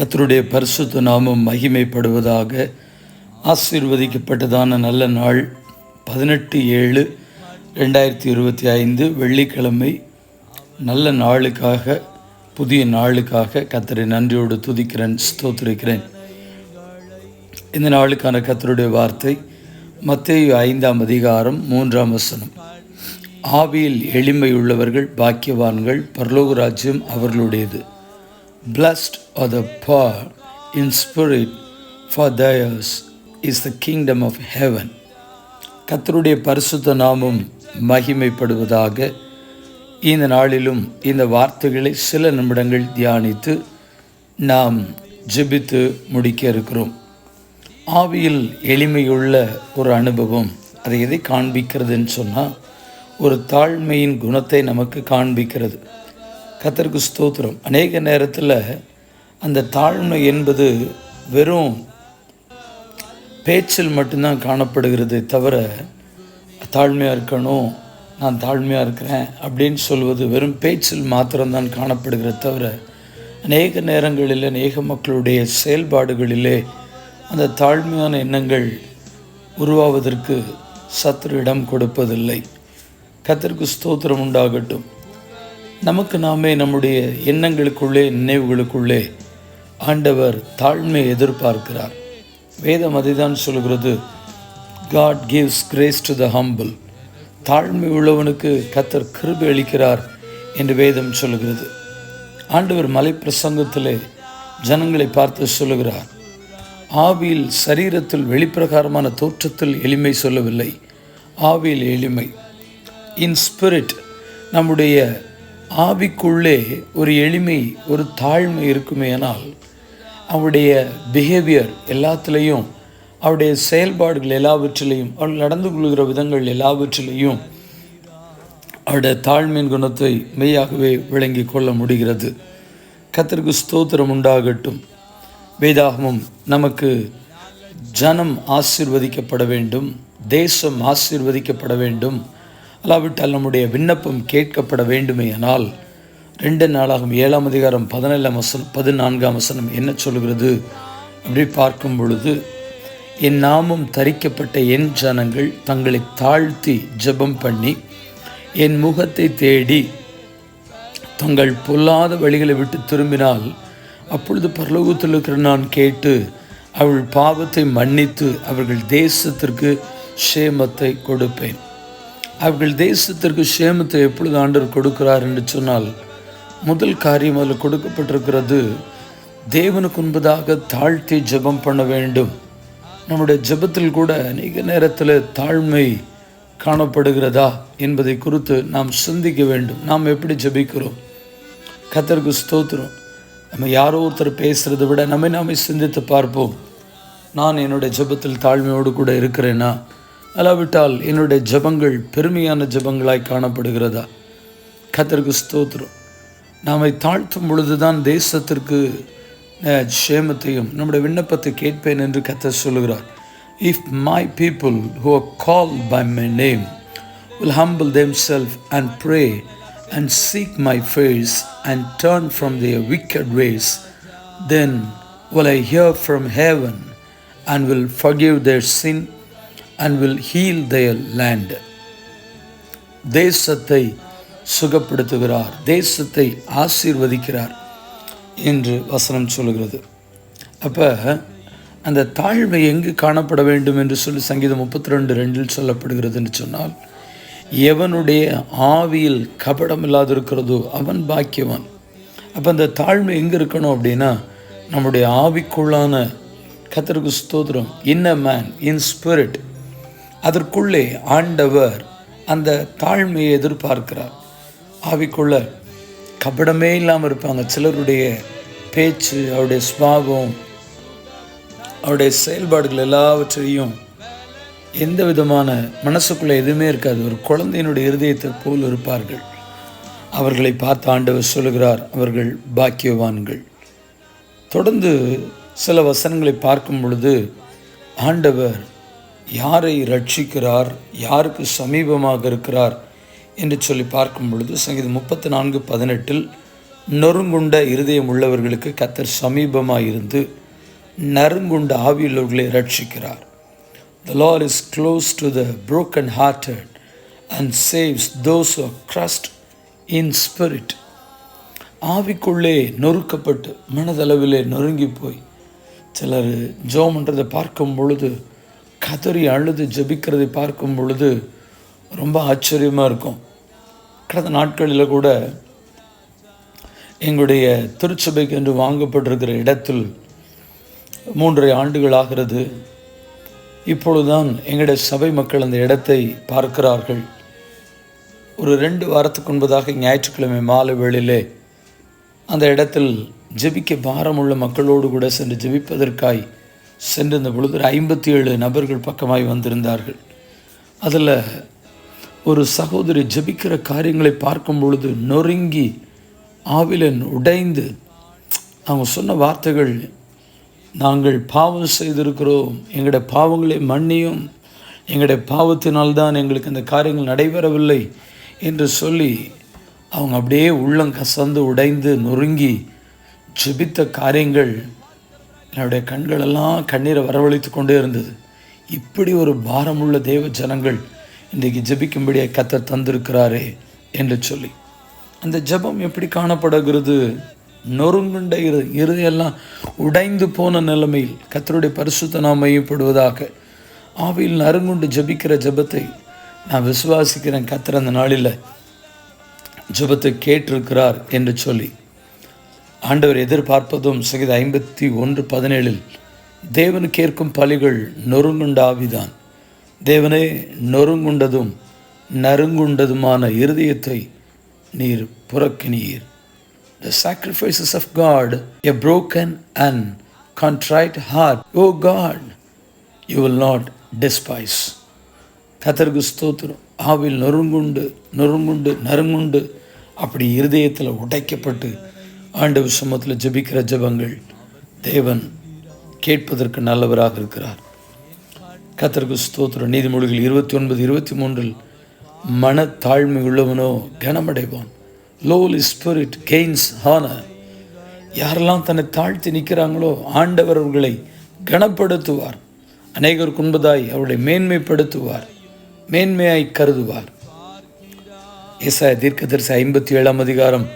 கத்தருடைய பரிசுத்த நாமம் மகிமைப்படுவதாக ஆசீர்வதிக்கப்பட்டதான நல்ல நாள் பதினெட்டு ஏழு ரெண்டாயிரத்தி இருபத்தி ஐந்து வெள்ளிக்கிழமை. நல்ல நாளுக்காக புதிய நாளுக்காக கத்தரை நன்றியோடு துதிக்கிறேன் ஸ்தோத்திருக்கிறேன். இந்த நாளுக்கான கத்தருடைய வார்த்தை மத்திய ஐந்தாம் அதிகாரம் மூன்றாம் வசனம். ஆவியில் எளிமையுள்ளவர்கள் பாக்கியவான்கள் பரலோக ராஜ்யம் அவர்களுடையது. Blessed are the poor in spirit, for theirs is the kingdom of heaven. கத்தருடைய பரிசுத்த நாமம் மகிமைப்படுவதாக இந்த நாளிலும் இந்த வார்த்தைகளை சில நிமிடங்கள் தியானித்து நாம் ஜெபித்து முடிக்க இருக்கிறோம் ஆவியில் எளிமையுள்ள ஒரு அனுபவம் அதை எதை காண்பிக்கிறதுன்னு சொன்னால் ஒரு தாழ்மையின் குணத்தை நமக்கு காண்பிக்கிறது கத்தருக்கு ஸ்தோத்திரம். அநேக நேரத்தில் அந்த தாழ்மை என்பது வெறும் பேச்சில் மட்டும்தான் காணப்படுகிறது தவிர தாழ்மையாக இருக்கணும் நான் தாழ்மையாக இருக்கிறேன் அப்படின்னு சொல்வது வெறும் பேச்சில் மாத்திரம்தான் காணப்படுகிறது தவிர அநேக நேரங்களில் அநேக மக்களுடைய செயல்பாடுகளிலே அந்த தாழ்மையான எண்ணங்கள் உருவாவதற்கு சத்துரு இடம் கொடுப்பதில்லை. கத்திற்கு ஸ்தோத்திரம் உண்டாகட்டும். நமக்கு நாமே நம்முடைய எண்ணங்களுக்குள்ளே நினைவுகளுக்குள்ளே ஆண்டவர் தாழ்மை எதிர்பார்க்கிறார். வேதம் அதைதான் சொல்கிறது God gives grace to the humble தாழ்மை உள்ளவனுக்கு கத்தர் கிருபி அளிக்கிறார் என்று வேதம் சொல்கிறது. ஆண்டவர் மலை பிரசங்கத்திலே ஜனங்களை பார்த்து சொல்லுகிறார் ஆவியில் சரீரத்தில் வெளிப்பிரகாரமான தோற்றத்தில் எளிமை சொல்லவில்லை. ஆவியில் எளிமை. இன் ஸ்பிரிட் நம்முடைய ஆவிக்குள்ளே ஒரு எளிமை ஒரு தாழ்மை இருக்குமேனால் அவருடைய பிஹேவியர் எல்லாத்துலேயும் அவருடைய செயல்பாடுகள் எல்லாவற்றிலையும் அவள் நடந்து கொள்கிற விதங்கள் எல்லாவற்றிலையும் அவருடைய தாழ்மையின் குணத்தை மெய்யாகவே விளங்கி கொள்ள முடிகிறது. கத்திற்கு ஸ்தோத்திரம் உண்டாகட்டும். வேதாகமும் நமக்கு ஜனம் ஆசிர்வதிக்கப்பட வேண்டும் தேசம் ஆசிர்வதிக்கப்பட வேண்டும். அல்லாவிட்டால் நம்முடைய விண்ணப்பம் கேட்கப்பட வேண்டுமேயானால் ரெண்டு நாளாகும் ஏழாம் அதிகாரம் பதினேழாம் வசனம் பதினான்காம் வசனம் என்ன சொல்கிறது? அப்படி பார்க்கும் பொழுது என் நாமம் தரிக்கப்பட்ட என் ஜனங்கள் தங்களை தாழ்த்தி ஜெபம் பண்ணி என் முகத்தை தேடி தங்கள் பொல்லாத வழிகளை விட்டு திரும்பினால் அப்பொழுது பரலோகத்தில் இருக்கிற நான் கேட்டு அவள் பாவத்தை மன்னித்து அவர்கள் தேசத்திற்கு சேமத்தை கொடுப்பேன். அவர்கள் தேசத்திற்கு சேமத்தை எப்பொழுது ஆண்டவர் கொடுக்கிறார் என்று சொன்னால் முதல் காரியம் அதில் கொடுக்கப்பட்டிருக்கிறது தேவனுக்கு முன்பதாக தாழ்த்தி ஜெபம் பண்ண வேண்டும். நம்முடைய ஜெபத்தில் கூட அநேக நேரத்தில் தாழ்மை காணப்படுகிறதா என்பதை குறித்து நாம் சிந்திக்க வேண்டும். நாம் எப்படி ஜெபிக்கிறோம்? கத்தருக்கு ஸ்தோத்திரம். நம்ம யாரோ ஒருத்தர் பேசுகிறத விட நம்மை நாமே சிந்தித்து பார்ப்போம். நான் என்னுடைய ஜெபத்தில் தாழ்மையோடு கூட இருக்கிறேன்னா அல்லாவிட்டால் என்னுடைய ஜபங்கள் பெருமையான ஜபங்களாய் காணப்படுகிறதா? கத்திற்கு ஸ்தோத்திரம். நாமை தாழ்த்தும் பொழுதுதான் தேசத்திற்கு க்ஷேமத்தையும் நம்முடைய விண்ணப்பத்தை கேட்பேன் என்று கத்த சொல்லுகிறார். If my people who are call by my name will humble themself and pray and seek my face and turn from the wicked ways then will I hear from heaven and will forgive their sin and will heal their land தேசத்தை சுகப்படுத்துகிறார். தேசத்தை ஆசீர்வதிக்கிறார் என்று வசனம் சொல்கிறது அப்போ அந்த தாழ்மை எங்கு காணப்பட வேண்டும் என்று சொல்லி சங்கீதம் முப்பத்தி ரெண்டு ரெண்டில் சொல்லப்படுகிறது என்று சொன்னால் எவனுடைய ஆவியில் கபடம் இல்லாதிருக்கிறதோ அவன் பாக்கியவன். அப்போ அந்த தாழ்மை எங்கே இருக்கணும் அப்படின்னா நம்முடைய ஆவிக்குள்ளான கத்தருக்கு ஸ்தோத்திரம். இன் அ மேன் இன் ஸ்பிரிட் அதற்குள்ளே ஆண்டவர் அந்த தாழ்மையை எதிர்பார்க்கிறார். ஆவிக்குள்ள கபடமே இல்லாமல் இருப்பாங்க. சிலருடைய பேச்சு அவருடைய சுபாவம் அவருடைய செயல்பாடுகள் எல்லாவற்றையும் எந்த விதமான மனசுக்குள்ளே எதுவுமே இருக்காது. ஒரு குழந்தையினுடைய இருதயத்தை போல் இருப்பார்கள். அவர்களை பார்த்து ஆண்டவர் சொல்லுகிறார் அவர்கள் பாக்கியவான்கள். தொடர்ந்து சில வசனங்களை பார்க்கும் பொழுது ஆண்டவர் யாரை ரட்சிக்கிறார் யாருக்கு சமீபமாக இருக்கிறார் என்று சொல்லி பார்க்கும் பொழுது சங்கீதம் முப்பத்தி நான்கு பதினெட்டில் நொறுங்குண்ட இருதயம் உள்ளவர்களுக்கு கத்தர் சமீபமாக இருந்து நறுங்குண்ட ஆவியுள்ளவர்களை ரட்சிக்கிறார். The Lord is close to the broken hearted and saves those who crushed in spirit ஆவிக்குள்ளே நொறுக்கப்பட்டு மனதளவிலே நொறுங்கி போய் சிலர் ஜோம்ன்றதை பார்க்கும் பொழுது கதறி அழுது ஜெபிக்கிறதை பார்க்கும் பொழுது ரொம்ப ஆச்சரியமாக இருக்கும். கடந்த நாட்களில் கூட எங்களுடைய திருச்சபைக்கு என்று வாங்கப்பட்டிருக்கிற இடத்தில் மூன்றரை ஆண்டுகள் ஆகிறது. இப்பொழுதுதான் எங்களுடைய சபை மக்கள் அந்த இடத்தை பார்க்கிறார்கள். ஒரு ரெண்டு வாரத்துக்கு முன்பதாக ஞாயிற்றுக்கிழமை மாலை வேளையிலே அந்த இடத்தில் ஜெபிக்க பாரமுள்ள மக்களோடு கூட சென்று ஜெபிப்பதற்காய் சென்றிருந்த பொழுது ஐம்பத்தி ஏழு நபர்கள் பக்கமாய் வந்திருந்தார்கள். அதில் ஒரு சகோதரி ஜெபிக்கிற காரியங்களை பார்க்கும் பொழுது நொறுங்கி ஆவிலன் உடைந்து அவங்க சொன்ன வார்த்தைகள் நாங்கள் பாவம் செய்திருக்கிறோம். எங்களுடைய பாவங்களை மன்னியும். எங்களுடைய பாவத்தினால்தான் எங்களுக்கு இந்த காரியங்கள் நடைபெறவில்லை என்று சொல்லி அவங்க அப்படியே உள்ளம் கசந்து உடைந்து நொறுங்கி ஜெபித்த காரியங்கள் என்னுடைய கண்களெல்லாம் கண்ணீரை வரவழைத்து கொண்டே இருந்தது. இப்படி ஒரு பாரமுள்ள தேவ ஜனங்கள் இன்றைக்கு ஜபிக்கும்படியை கத்தர் தந்திருக்கிறாரே என்று சொல்லி. அந்த ஜெபம் எப்படி காணப்படுகிறது? நொறுங்குண்ட இரு இருதையெல்லாம் உடைந்து போன நிலைமையில் கத்தருடைய பரிசுத்த நாம் மையப்படுவதாக ஆவியில் நறுங்குண்டு ஜெபிக்கிற ஜெபத்தை நான் விசுவாசிக்கிறேன். கத்திர அந்த நாளில் ஜெபத்தை கேட்டிருக்கிறார் என்று சொல்லி. ஆண்டவர் எதிர்பார்ப்பதும் சகித ஐம்பத்தி ஒன்று பதினேழில் தேவன் கேட்கும் பலிகள் நொறுங்குண்டாவிதான். தேவனே நொறுங்குண்டதும் நறுங்குண்டதுமான இருதயத்தை நீர் புறக்கினீர். The sacrifices of God a broken and contrite heart O God you will not despise கத்தருக்கு ஸ்தோத்திரம். ஆவில் நொறுங்குண்டு நொறுங்குண்டு நறுங்குண்டு அப்படி இருதயத்தில் உடைக்கப்பட்டு ஆண்டு விஷமத்தில் ஜபிக்கிற ஜபங்கள் தேவன் கேட்பதற்கு நல்லவராக இருக்கிறார். கத்தருக்கு ஸ்தோத்திர நீதிமொழிகள் இருபத்தி ஒன்பது இருபத்தி மூன்றில் மனத்தாழ்மை உள்ளவனோ கனமடைவான். லோலி ஸ்பிரிட் கெய்ன்ஸ் ஹானர் யாரெல்லாம் தன்னை தாழ்த்தி நிற்கிறாங்களோ ஆண்டவர் அவர்களை கனப்படுத்துவார். அநேகருக்கு குன்பதாய் அவர்களை மேன்மைப்படுத்துவார் மேன்மையாய் கருதுவார். ஏசாய தீர்க்கதரிசி ஐம்பத்தி ஏழாம் அதிகாரம்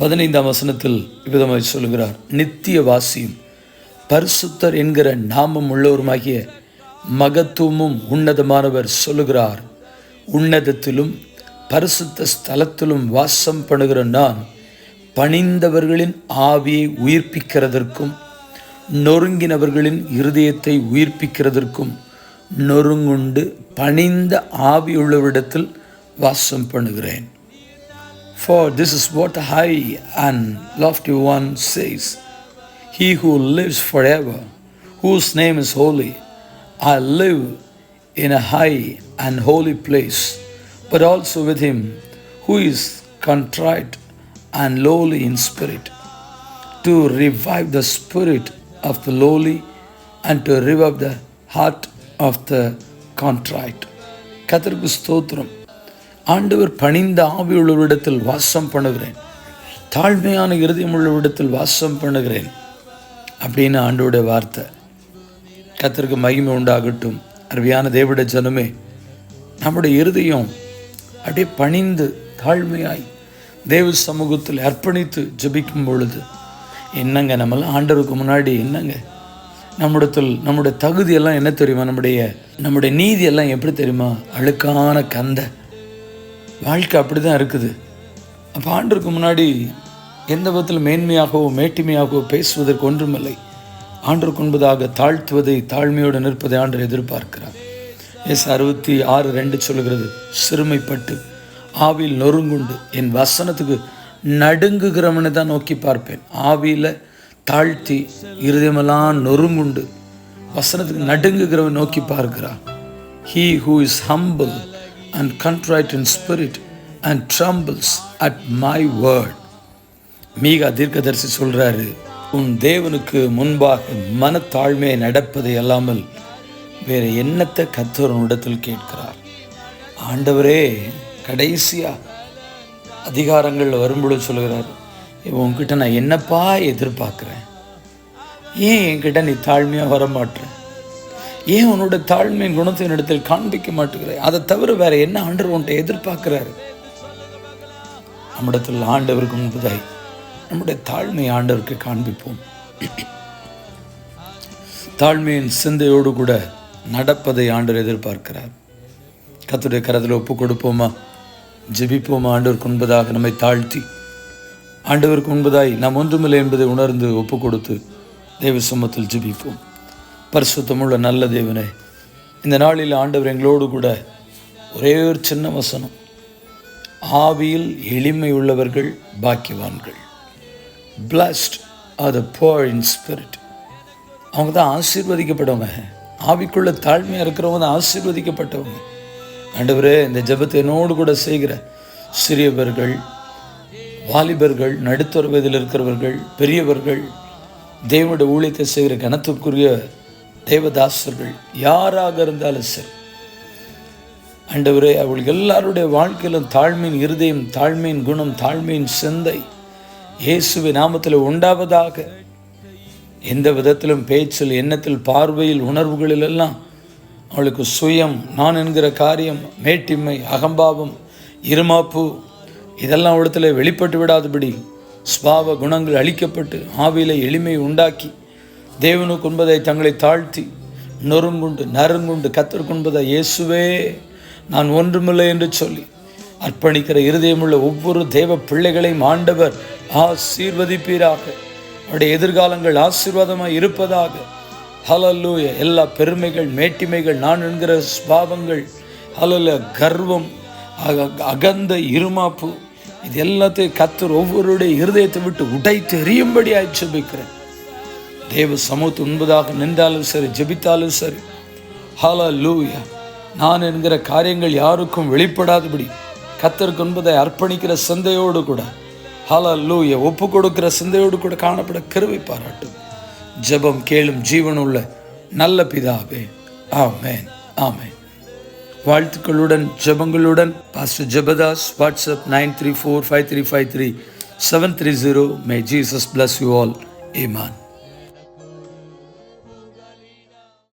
பதினைந்தாம் வசனத்தில் இவ்விதமாய் சொல்கிறார் நித்திய வாசியும் பரிசுத்தர் என்கிற நாமம் உள்ளவருமாகிய மகத்துவமும் உன்னதமானவர் சொல்லுகிறார் உன்னதத்திலும் பரிசுத்த ஸ்தலத்திலும் வாசம் பண்ணுகிற நான் பணிந்தவர்களின் ஆவியை உயிர்ப்பிக்கிறதற்கும் நொறுங்கினவர்களின் இருதயத்தை உயிர்ப்பிக்கிறதற்கும் நொறுங்குண்டு பணிந்த ஆவியுள்ளவரிடத்தில் வாசம் பண்ணுகிறேன். For this is what the high and lofty one says He who lives forever, whose name is holy, I live in a high and holy place, but also with him who is contrite and lowly in spirit, to revive the spirit of the lowly and to revive the heart of the contrite. கத்தருக்கு ஸ்தோத்திரம் ஆண்டவர் பணிந்த ஆவியுள்ளவரிடத்தில் வாசம் பண்ணுகிறேன். தாழ்மையான இருதயம் உள்ளவரிடத்தில் வாசம் பண்ணுகிறேன். அப்படின்னு ஆண்டோடைய வார்த்தை. கத்தருக்கு மகிமை உண்டாகட்டும். அருமையான தேவட ஜனமே நம்முடைய இருதயம் அப்படியே பணிந்து தாழ்மையாய் தேவ சமூகத்தில் அர்ப்பணித்து ஜபிக்கும் பொழுது என்னங்க நம்மளாம் ஆண்டவருக்கு முன்னாடி என்னங்க? நம்மிடத்தில் நம்முடைய தகுதியெல்லாம் என்ன தெரியுமா? நம்முடைய நம்முடைய நீதியெல்லாம் எப்படி தெரியுமா? அழுக்கான கந்தை. வாழ்க்கை அப்படி தான் இருக்குது. அப்போ ஆண்டருக்கு முன்னாடி எந்த விதத்தில் மேன்மையாகவோ மேட்டிமையாகவோ பேசுவதற்கு ஒன்றுமில்லை. ஆண்டருக்கு முன்பதாக தாழ்த்துவதை தாழ்மையோடு நிற்பதை ஆண்டர் எதிர்பார்க்கிறார். எஸ் அறுபத்தி ஆறு ரெண்டு சொல்லுகிறது சிறுமைப்பட்டு ஆவியில் நொறுங்குண்டு என் வசனத்துக்கு நடுங்குகிறவனை தான் நோக்கி பார்ப்பேன். ஆவியில் தாழ்த்தி இருதயமெல்லாம் நொறுங்குண்டு வசனத்துக்கு நடுங்குகிறவன் நோக்கி பார்க்கிறான் he who is humble and contrite in spirit and trembles at my word Micah தீர்க்கதரிசி சொல்றாரு உன் தேவனுக்கு முன்பாக மனத்தாழ்மையை நடப்பதை அல்லாமல் வேற என்னத்தை கத்தர் இடத்தில் கேட்கிறார்? ஆண்டவரே கடைசியா அதிகாரங்கள் வரும்பொழுது சொல்கிறார் உன்கிட்ட நான் என்னப்பா எதிர்பார்க்குறேன்? ஏன் என்கிட்ட நீ தாழ்மையாக வர மாட்டேன் ஏன் உன்னோட தாழ்மையின் குணத்தின் இடத்தில் காண்பிக்க மாட்டேங்கிற அதை தவிர வேற என்ன ஆண்டவர் உன்ட்ட எதிர்பார்க்கிறாரு? நம்மிடத்தில் ஆண்டவருக்கு முன்பதாய் நம்முடைய தாழ்மை ஆண்டவருக்கு காண்பிப்போம். தாழ்மையின் சிந்தையோடு கூட நடப்பதை ஆண்டவர் எதிர்பார்க்கிறார். கத்துடைய கரத்தில் ஒப்பு கொடுப்போமா? ஜெபிப்போமா? ஆண்டவருக்கு முன்பதாக நம்மை தாழ்த்தி ஆண்டவருக்கு முன்பதாய் நாம் ஒன்றுமில்லை என்பதை உணர்ந்து ஒப்பு கொடுத்து தேவ சமத்தில் ஜெபிப்போம். பரிசுத்தமுள்ள நல்ல தேவனே இந்த நாளில் ஆண்டவர் எங்களோடு கூட ஒரே ஒரு சின்ன வசனம். ஆவியில் எளிமை உள்ளவர்கள் பாக்கியவான்கள். Blessed are the poor in spirit அவங்க தான் ஆசீர்வதிக்கப்பட்டவங்க. ஆவிக்குள்ள தாழ்மையாக இருக்கிறவங்க தான் ஆசீர்வதிக்கப்பட்டவங்க. ஆண்டவரே இந்த ஜபத்தை என்னோடு கூட செய்கிற சிறியவர்கள் வாலிபர்கள் நடுத்தர வயதில் இருக்கிறவர்கள் பெரியவர்கள் தேவனுடைய ஊழியத்தை செய்கிற கனத்துக்குரிய தேவதாசர்கள் யாராக இருந்தாலும் சரி. ஆண்டவரே அவள் எல்லாருடைய வாழ்க்கையிலும் தாழ்மையின் இருதயம் தாழ்மையின் குணம் தாழ்மையின் சிந்தை இயேசுவின் நாமத்தில் உண்டாவதாக. எந்த விதத்திலும் பேச்சில் எண்ணத்தில் பார்வையில் உணர்வுகளில் எல்லாம் அவளுக்கு சுயம் நான் என்கிற காரியம் மேட்டிமை அகம்பாவம் இருமாப்பு இதெல்லாம் அவளத்தில் வெளிப்பட்டு விடாதபடி ஸ்வாவ குணங்கள் அழிக்கப்பட்டு ஆவியில் எளிமை உண்டாக்கி தேவனுக்கு உண்பதை தங்களை தாழ்த்தி நொறுங்குண்டு நறுங்குண்டு கத்தற்குன்பதை இயேசுவே நான் ஒன்றுமில்லை என்று சொல்லி அர்ப்பணிக்கிற இருதயமுள்ள ஒவ்வொரு தேவ பிள்ளைகளையும் ஆண்டவர் ஆசீர்வதிப்பீராக. அவருடைய எதிர்காலங்கள் ஆசீர்வாதமாக இருப்பதாக. ஹலல்லூய எல்லா பெருமைகள் மேட்டிமைகள் நான் என்கிற ஸ்பாவங்கள் ஹலல கர்வம் அகந்த இருமாப்பு இது எல்லாத்தையும் கத்தர் ஒவ்வொருடைய இருதயத்தை விட்டு உடைத்து எரியும்படி ஜெபிக்கிறேன். தேவ சமூகத்து உண்பதாக நின்றாலும் சரி ஜெபித்தாலும் சரி. ஹalleluya நான் என்கிற காரியங்கள் யாருக்கும் வெளிப்படாதபடி கத்தருக்கு என்பதை அர்ப்பணிக்கிற சிந்தையோடு கூட ஹalleluya ஒப்பு கொடுக்கிற சிந்தையோடு கூட காணப்பட கருவை பாராட்டும். ஜெபம் கேளும் ஜீவனுள்ள நல்ல பிதாவே. ஆமேன் ஆமேன் வாழ்த்துக்களுடன் ஜெபங்களுடன் pastor Jabadas WhatsApp nine three four five three five three seven three zero may Jesus bless you all amen